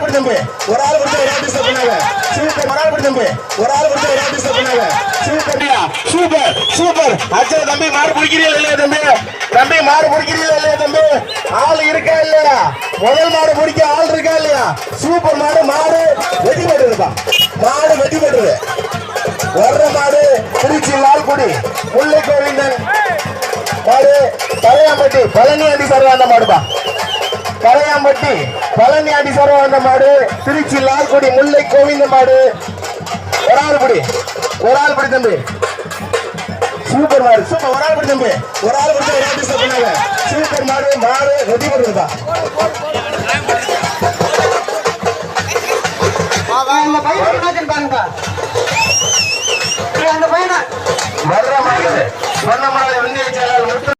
ஆள் பிடி தம்பி ஒரு ஆள் பிடிச்சா ஒரு ஆள் டிஸ்டர்ப் பண்ணாங்க சூப்பர் ஒரு ஆள் பிடிச்சம் தம்பி ஒரு ஆள் பிடிச்சா ஒரு ஆள் டிஸ்டர்ப் பண்ணாங்க சூப்பர் சூப்பர். சூப்பர் அச்சா தம்பி மாடு பிடிக்கிறீங்களா இல்லையா தம்பி? தம்பி மாடு பிடிக்கிறீங்களா இல்லையா தம்பி? ஆள் இருக்கா இல்லையா? முதல் மாடு பிடிக்க ஆள் இருக்கா இல்லையா? சூப்பர் மாடு மாடு வெட்டி போட்டுருப்பா மாடு வெட்டி போட்டுரு வர்ற மாடு திருச்சி லால்குடி முல்லை கோவிந்தன் மாடு பழையாம்பட்டி பழனி அண்டி சார் அந்த மாடுப்பா. பழையாம்பட்டி பழனி ஆண்டி சர்வாந்த மாடு திருச்சி லால்குடி முல்லை கோவிந்த மாடு. ஒரு ஆள் பிடி ஒரு ஆள் பிடி தம்பி. சூப்பர் மாடு சூப்பர் ஒரு ஆள் பிடி தம்பி ஒரு ஆள் பிடிச்சா ஒரு ஆள் பண்ணாங்க சூப்பர் மாடு மாடு ரெடி பண்ணுங்கப்பா அந்த பையன் என்னாச்சுன்னு பாருங்கப்பா அந்த பையனை. வர்ற மாடு சொன்ன மாடு முத்து